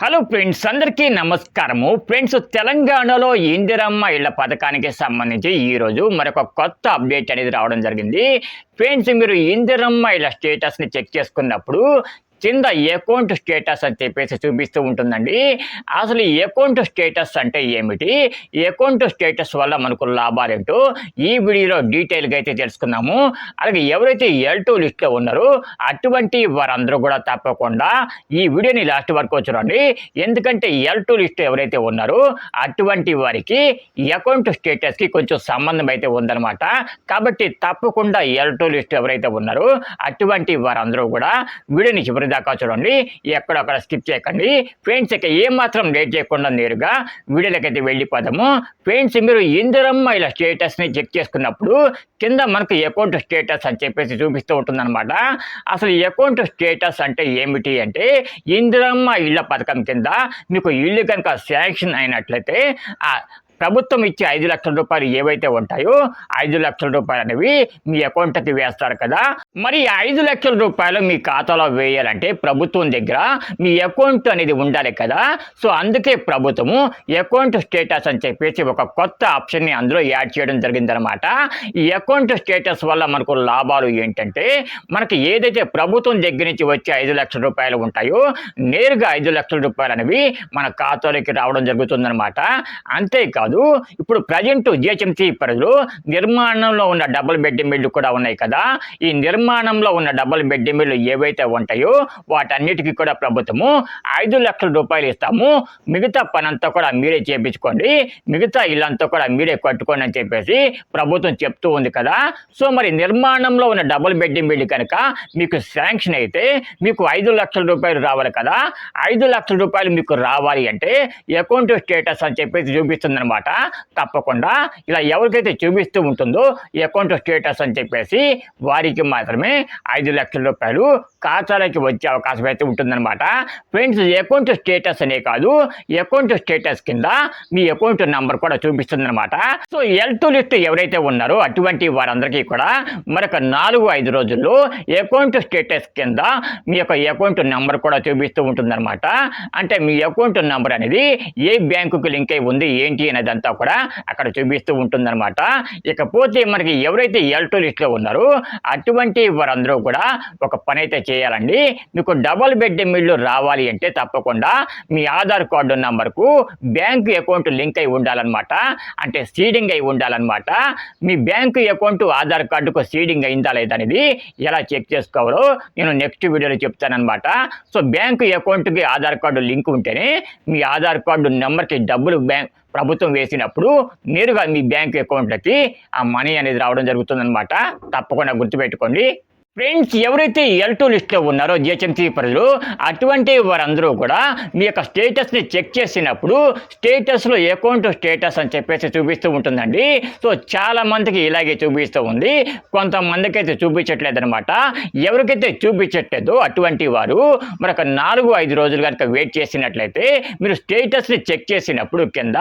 Hello friends అందరికీ నమస్కారము. Friends తెలంగాణలో ఇందిరమ్మ ఇళ్ళ పథకానికి సంబంధించి ఈరోజు మరొక కొత్త అప్డేట్ అనేది రావడం జరిగింది. ఫ్రెండ్స్ మీరు ఇందిరమ్మ ఇళ్ళ స్టేటస్ని చెక్ చేసుకున్నప్పుడు కింద అకౌంట్ స్టేటస్ అని చెప్పేసి చూపిస్తూ ఉంటుందండి. అసలు ఈ అకౌంట్ స్టేటస్ అంటే ఏమిటి? ఈ అకౌంట్ స్టేటస్ వల్ల మనకు లాభాలేంటో ఈ వీడియోలో డీటెయిల్గా అయితే తెలుసుకుందాము. అలాగే ఎవరైతే ఎల్ టూ లిస్ట్లో ఉన్నారో అటువంటి వారందరూ కూడా తప్పకుండా ఈ వీడియోని లాస్ట్ వరకు చూడండి. ఎందుకంటే ఎల్ టూ లిస్ట్ ఎవరైతే ఉన్నారో అటువంటి వారికి అకౌంట్ స్టేటస్కి కొంచెం సంబంధం అయితే ఉందన్నమాట. కాబట్టి తప్పకుండా ఎల్ టూ లిస్ట్ ఎవరైతే ఉన్నారో అటువంటి వారందరూ కూడా వీడియోని చివరి దాకా చూడండి. ఎక్కడొక్కడ స్కిప్ చేయకండి. ఫ్రెండ్స్ ఇక ఏమాత్రం లేట్ చేయకుండా నేరుగా వీడియోలకైతే వెళ్ళిపోదాము. ఫ్రెండ్స్ మీరు ఇందిరమ్మ ఇలా స్టేటస్ని చెక్ చేసుకున్నప్పుడు కింద మనకు అకౌంట్ స్టేటస్ అని చెప్పేసి చూపిస్తూ ఉంటుందన్నమాట. అసలు అకౌంట్ స్టేటస్ అంటే ఏమిటి అంటే ఇందిరమ్మ ఇళ్ళ పథకం కింద మీకు ఇల్లు కనుక శాంక్షన్ అయినట్లయితే ప్రభుత్వం ఇచ్చే ఐదు లక్షల రూపాయలు ఏవైతే ఉంటాయో ఐదు లక్షల రూపాయలు అనేవి మీ అకౌంట్కి వేస్తారు కదా. మరి ఐదు లక్షల రూపాయలు మీ ఖాతాలో వేయాలంటే ప్రభుత్వం దగ్గర మీ అకౌంట్ అనేది ఉండాలి కదా. సో అందుకే ప్రభుత్వము అకౌంట్ స్టేటస్ అని చెప్పేసి ఒక కొత్త ఆప్షన్ని అందులో యాడ్ చేయడం జరిగిందనమాట ఈ అకౌంట్ స్టేటస్ వల్ల మనకు లాభాలు ఏంటంటే మనకి ఏదైతే ప్రభుత్వం దగ్గర నుంచి వచ్చే ఐదు లక్షల రూపాయలు ఉంటాయో నేరుగా ఐదు లక్షల రూపాయలు అనేవి మన ఖాతాలోకి రావడం జరుగుతుందన్నమాట. అంతేకాదు ఇప్పుడు ప్రజెంట్ జిహెచ్ఎంసీ పరిధిలో నిర్మాణంలో ఉన్న డబుల్ బెడ్ మిల్లు కూడా ఉన్నాయి కదా. ఈ నిర్మాణంలో ఉన్న డబుల్ బెడ్ మిల్లు ఏవైతే ఉంటాయో వాటన్నిటికీ కూడా ప్రభుత్వము ఐదు లక్షల రూపాయలు ఇస్తాము. మిగతా పనంతా కూడా మీరే చేపించుకోండి. మిగతా ఇల్లంతా కూడా మీరే కట్టుకోండి అని చెప్పేసి ప్రభుత్వం చెప్తూ ఉంది కదా. సో మరి నిర్మాణంలో ఉన్న డబుల్ బెడ్ మిల్లు కనుక మీకు శాంక్షన్ అయితే మీకు ఐదు లక్షల రూపాయలు రావాలి కదా. ఐదు లక్షల రూపాయలు మీకు రావాలి అంటే అకౌంట్ స్టేటస్ అని చెప్పేసి చూపిస్తుంది అనమాట తప్పకుండా ఇలా ఎవరికైతే చూపిస్తూ ఉంటుందో అకౌంట్ స్టేటస్ అని చెప్పేసి వారికి మాత్రమే ఐదు లక్షల రూపాయలు ఖాతాలోకి వచ్చే అవకాశం అయితే ఉంటుందన్నమాట. ఫ్రెండ్స్ అకౌంట్ స్టేటస్ అనే కాదు అకౌంట్ స్టేటస్ కింద మీ అకౌంట్ నంబర్ కూడా చూపిస్తుంది అనమాట సో ఎల్ టు లిస్ట్ ఎవరైతే ఉన్నారో అటువంటి వారందరికీ కూడా మరొక నాలుగు ఐదు రోజుల్లో అకౌంట్ స్టేటస్ కింద మీ యొక్క అకౌంట్ నెంబర్ కూడా చూపిస్తూ ఉంటుందన్నమాట. అంటే మీ అకౌంట్ నెంబర్ అనేది ఏ బ్యాంకుకి లింక్ అయి ఉంది ఏంటి అనేదంతా కూడా అక్కడ చూపిస్తూ ఉంటుందన్నమాట. ఇకపోతే మనకి ఎవరైతే ఎల్ టూ లిస్ట్లో ఉన్నారో అటువంటి వారందరూ కూడా ఒక పని అయితే చేయాలండి. మీకు డబుల్ బెడ్ ఇల్లు రావాలి అంటే తప్పకుండా మీ ఆధార్ కార్డు నంబర్కు బ్యాంకు అకౌంట్ లింక్ అయి ఉండాలన్నమాట. అంటే సీడింగ్ అయి ఉండాలన్నమాట. మీ బ్యాంకు అకౌంట్ ఆధార్ కార్డుకు సీడింగ్ అయిందా లేదా అనేది ఎలా చెక్ చేసుకోవాలో నేను నెక్స్ట్ వీడియోలో చెప్తానమాట సో బ్యాంకు అకౌంట్కి ఆధార్ కార్డు లింక్ ఉంటేనే మీ ఆధార్ కార్డు నెంబర్కి డబ్బులు బ్యాంక్ ప్రభుత్వం వేసినప్పుడు నేరుగా మీ బ్యాంక్ అకౌంట్లకి ఆ మనీ అనేది రావడం జరుగుతుందన్నమాట. తప్పకుండా గుర్తుపెట్టుకోండి. ఫ్రెండ్స్ ఎవరైతే ఎల్ టూ లిస్ట్లో ఉన్నారో జిహెచ్ఎంసీ పరిధిలో అటువంటి వారందరూ కూడా మీ యొక్క స్టేటస్ని చెక్ చేసినప్పుడు స్టేటస్లో అకౌంట్ స్టేటస్ అని చెప్పేసి చూపిస్తూ ఉంటుందండి. సో చాలా మందికి ఇలాగే చూపిస్తూ ఉంది. కొంతమందికి అయితే చూపించట్లేదు అనమాట ఎవరికైతే చూపించట్లేదో అటువంటి వారు మరొక నాలుగు ఐదు రోజులు కనుక వెయిట్ చేసినట్లయితే మీరు స్టేటస్ని చెక్ చేసినప్పుడు కింద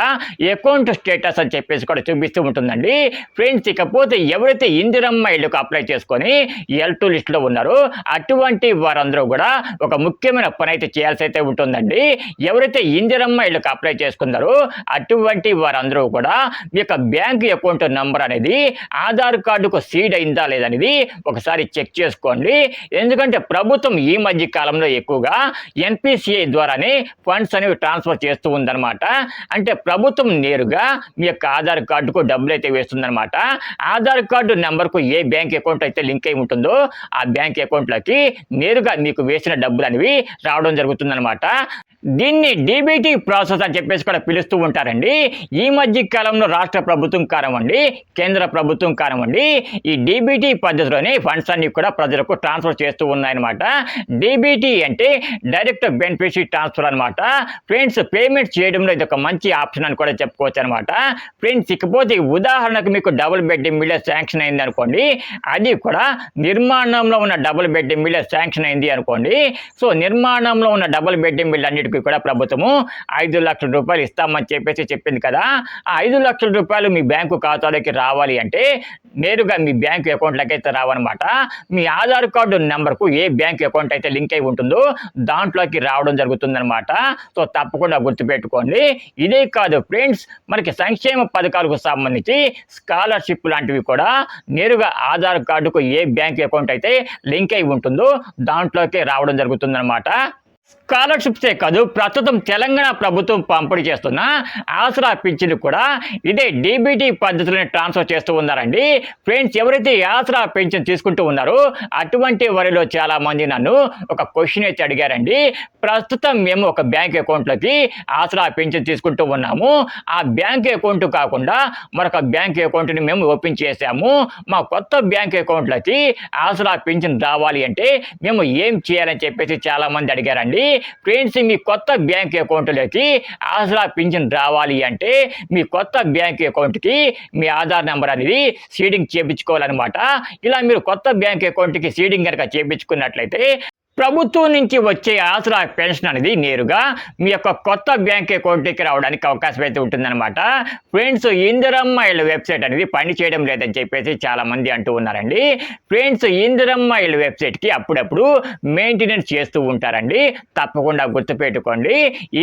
అకౌంట్ స్టేటస్ అని చెప్పేసి కూడా చూపిస్తూ ఉంటుందండి. ఫ్రెండ్స్ ఇకపోతే ఎవరైతే ఇందిరమ్మ ఇళ్ళకు అప్లై చేసుకొని ఎల్ టూ లిస్టులో ఉన్నారో. అటువంటి వారందరూ కూడా ఒక ముఖ్యమైన పని అయితే చేయాల్సి అయితే ఉంటుందండి. ఎవరైతే ఇందిరమ్మ ఇళ్ళకి అప్లై చేసుకున్నారో అటువంటి వారందరూ కూడా మీ యొక్క బ్యాంక్ అకౌంట్ నంబర్ అనేది ఆధార్ కార్డుకు సీడ్ అయిందా లేదనేది ఒకసారి చెక్ చేసుకోండి. ఎందుకంటే ప్రభుత్వం ఈ మధ్య కాలంలో ఎక్కువగా ఎన్పిసిఐ ద్వారానే ఫండ్స్ అనేవి ట్రాన్స్ఫర్ చేస్తూ ఉందన్నమాట. అంటే ప్రభుత్వం నేరుగా మీ యొక్క ఆధార్ కార్డుకు డబ్బులు అయితే వేస్తుందన్నమాట. ఆధార్ కార్డు నెంబర్కు ఏ బ్యాంక్ అకౌంట్ అయితే లింక్ అయి ఉంటుందో ఆ బ్యాంక్ అకౌంట్లకి నేరుగా మీకు వేసిన డబ్బులు అనేవి రావడం జరుగుతుందన్నమాట. దీన్ని డీబీటీ ప్రాసెస్ అని చెప్పేసి కూడా పిలుస్తూ ఉంటారండి. ఈ మధ్య కాలంలో రాష్ట్ర ప్రభుత్వం కానివ్వండి కేంద్ర ప్రభుత్వం కానివ్వండి ఈ డీబీటీ పద్ధతిలోనే ఫండ్స్ అన్ని కూడా ప్రజలకు ట్రాన్స్ఫర్ చేస్తూ ఉన్నాయన్నమాట. డీబీటీ అంటే డైరెక్ట్ బెనిఫిషరీ ట్రాన్స్ఫర్ అనమాట ఫ్రెండ్స్ పేమెంట్ చేయడంలో ఇది ఒక మంచి ఆప్షన్ అని కూడా చెప్పుకోవచ్చు అనమాట ఫ్రెండ్స్ ఇకపోతే ఉదాహరణకు మీకు డబుల్ బెడ్ మిల్ల శాంక్షన్ అయింది అనుకోండి అది కూడా నిర్మాణంలో ఉన్న డబుల్ బెడ్ మిల్ల శాంక్షన్ అయింది అనుకోండి. సో నిర్మాణంలో ఉన్న డబుల్ బెడ్ మిల్ అన్నిటి రైతులకు కూడా ప్రభుత్వము ఐదు లక్షల రూపాయలు ఇస్తామని చెప్పేసి చెప్పింది కదా. ఆ ఐదు లక్షల రూపాయలు మీ బ్యాంకు ఖాతాలోకి రావాలి అంటే నేరుగా మీ బ్యాంకు అకౌంట్లోకి అయితే రావన్నమాట. మీ ఆధార్ కార్డు నెంబర్కు ఏ బ్యాంక్ అకౌంట్ అయితే లింక్ అయి ఉంటుందో దాంట్లోకి రావడం జరుగుతుందనమాట సో తప్పకుండా గుర్తుపెట్టుకోండి. ఇదే కాదు ఫ్రెండ్స్ మనకి సంక్షేమ పథకాలకు సంబంధించి స్కాలర్షిప్ లాంటివి కూడా నేరుగా ఆధార్ కార్డుకు ఏ బ్యాంక్ అకౌంట్ అయితే లింక్ అయి ఉంటుందో దాంట్లోకి రావడం జరుగుతుందన్నమాట. స్కాలర్షిప్సే కాదు ప్రస్తుతం తెలంగాణ ప్రభుత్వం పంపిణీ చేస్తున్న ఆసరా పింఛను కూడా ఇదే డీబీటీ పద్ధతిలోనే ట్రాన్స్ఫర్ చేస్తూ ఉన్నారండి. ఫ్రెండ్స్ ఎవరైతే ఆసరా పింఛన్ తీసుకుంటూ ఉన్నారో అటువంటి వారిలో చాలా మంది నన్ను ఒక క్వశ్చన్ అయితే అడిగారండి. ప్రస్తుతం మేము ఒక బ్యాంక్ అకౌంట్లోకి ఆసరా పింఛన్ తీసుకుంటూ ఉన్నాము. ఆ బ్యాంక్ అకౌంట్ కాకుండా మరొక బ్యాంక్ అకౌంట్ని మేము ఓపెన్ చేశాము. మా కొత్త బ్యాంక్ అకౌంట్లోకి ఆసరా పింఛన్ రావాలి అంటే మేము ఏం చేయాలని చెప్పేసి చాలా మంది అడిగారండి. ఫ్రెండ్స్ మీ కొత్త బ్యాంక్ అకౌంట్లోకి ఆసరా పింఛన్ రావాలి అంటే మీ కొత్త బ్యాంక్ అకౌంట్కి మీ ఆధార్ నెంబర్ అనేది సీడింగ్ చేయించుకోవాలన్నమాట ఇలా మీరు కొత్త బ్యాంక్ అకౌంట్కి సీడింగ్ కనుక చేయించుకున్నట్లయితే ప్రభుత్వం నుంచి వచ్చే ఆసరా పెన్షన్ అనేది నేరుగా మీ యొక్క కొత్త బ్యాంక్ అకౌంట్కి రావడానికి అవకాశం అయితే ఉంటుందన్నమాట. ఫ్రెండ్స్ ఇందిరమ్మ ఇళ్ళ వెబ్సైట్ అనేది పని చేయడం లేదని చెప్పేసి చాలామంది అంటూ ఉన్నారండి. ఫ్రెండ్స్ ఇందిరమ్మ ఇళ్ళ వెబ్సైట్కి అప్పుడప్పుడు మెయింటెనెన్స్ చేస్తూ ఉంటారండి. తప్పకుండా గుర్తుపెట్టుకోండి.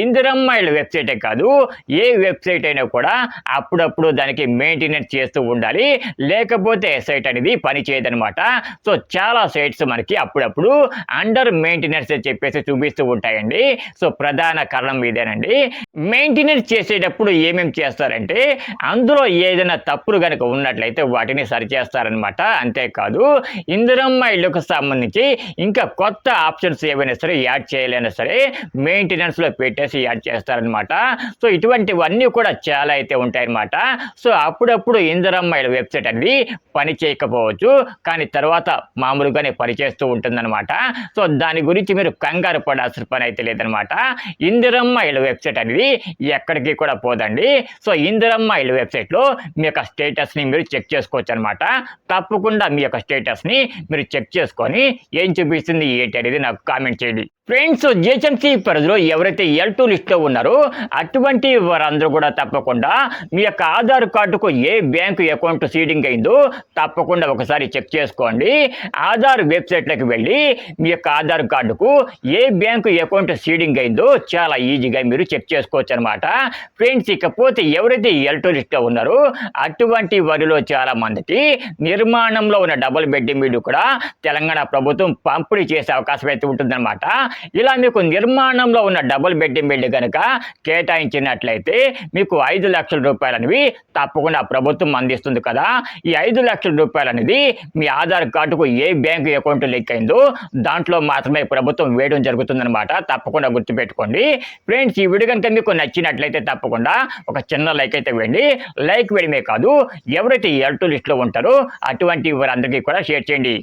ఇందిరమ్మ ఇళ్ళ వెబ్సైటే కాదు ఏ వెబ్సైట్ అయినా కూడా అప్పుడప్పుడు దానికి మెయింటెనెన్స్ చేస్తూ ఉండాలి. లేకపోతే సైట్ అనేది పని చేయదనమాట సో చాలా సైట్స్ మనకి అప్పుడప్పుడు అండర్ మెయింటెనెన్స్ అని చెప్పేసి చూపిస్తూ ఉంటాయండి. సో ప్రధాన కారణం ఇదేనండి. మెయింటెనెన్స్ చేసేటప్పుడు ఏమేమి చేస్తారంటే అందులో ఏదైనా తప్పులు కనుక ఉన్నట్లయితే వాటిని సరిచేస్తారనమాట అంతేకాదు ఇందిరమ్మ ఇళ్ళకు సంబంధించి ఇంకా కొత్త ఆప్షన్స్ ఏవైనా సరే యాడ్ చేయలేనా సరే మెయింటెనెన్స్లో పెట్టేసి యాడ్ చేస్తారనమాట సో ఇటువంటివన్నీ కూడా చాలా అయితే ఉంటాయన్నమాట. సో అప్పుడప్పుడు ఇందిరమ్మ ఇళ్ళ వెబ్సైట్ అనేది పని చేయకపోవచ్చు. కానీ తర్వాత మామూలుగానే పనిచేస్తూ ఉంటుందన్నమాట. సో దాని గురించి మీరు కంగారు పడాల్సిన పని అయితే లేదనమాట ఇందిరమ్మ ఇల్లు వెబ్సైట్ అనేది ఎక్కడికి కూడా పోదండి. సో ఇందిరమ్మ ఇల్లు వెబ్సైట్లో మీ యొక్క స్టేటస్ని మీరు చెక్ చేసుకోవచ్చు అనమాట తప్పకుండా మీ యొక్క స్టేటస్ని మీరు చెక్ చేసుకొని ఏం చూపిస్తుంది ఏంటి అనేది నాకు కామెంట్ చేయండి. ఫ్రెండ్స్ జిహెచ్ఎంసీ పరిధిలో ఎవరైతే ఎల్ టూ లిస్ట్లో ఉన్నారో అటువంటి వారందరూ కూడా తప్పకుండా మీ యొక్క ఆధార్ కార్డుకు ఏ బ్యాంకు అకౌంట్ సీడింగ్ అయిందో తప్పకుండా ఒకసారి చెక్ చేసుకోండి. ఆధార్ వెబ్సైట్లోకి వెళ్ళి మీ యొక్క ఆధార్ కార్డుకు ఏ బ్యాంకు అకౌంట్ సీడింగ్ అయిందో చాలా ఈజీగా మీరు చెక్ చేసుకోవచ్చు అనమాట ఫ్రెండ్స్ ఇకపోతే ఎవరైతే ఎల్ టూ లిస్ట్లో ఉన్నారో అటువంటి వారిలో చాలా మందికి నిర్మాణంలో ఉన్న డబుల్ బెడ్ మీడు కూడా తెలంగాణ ప్రభుత్వం పంపిణీ చేసే అవకాశం అయితే ఉంటుందన్నమాట. ఇలా మీకు నిర్మాణంలో ఉన్న డబుల్ బెడ్డింగ్ బిల్డ్ కనుక కేటాయించినట్లయితే మీకు ఐదు లక్షల రూపాయలు అనేవి తప్పకుండా ప్రభుత్వం అందిస్తుంది కదా. ఈ ఐదు లక్షల రూపాయలు అనేది మీ ఆధార్ కార్డుకు ఏ బ్యాంకు అకౌంట్ లింక్ అయిందో దాంట్లో మాత్రమే ప్రభుత్వం వేయడం జరుగుతుందనమాట తప్పకుండా గుర్తుపెట్టుకోండి. ఫ్రెండ్స్ ఈ వీడియో కనుక మీకు నచ్చినట్లయితే తప్పకుండా ఒక చిన్న లైక్ అయితే వేయండి. లైక్ వేయడమే కాదు ఎవరైతే ఎల్టూ లిస్ట్లో ఉంటారో అటువంటి వారందరికీ కూడా షేర్ చేయండి.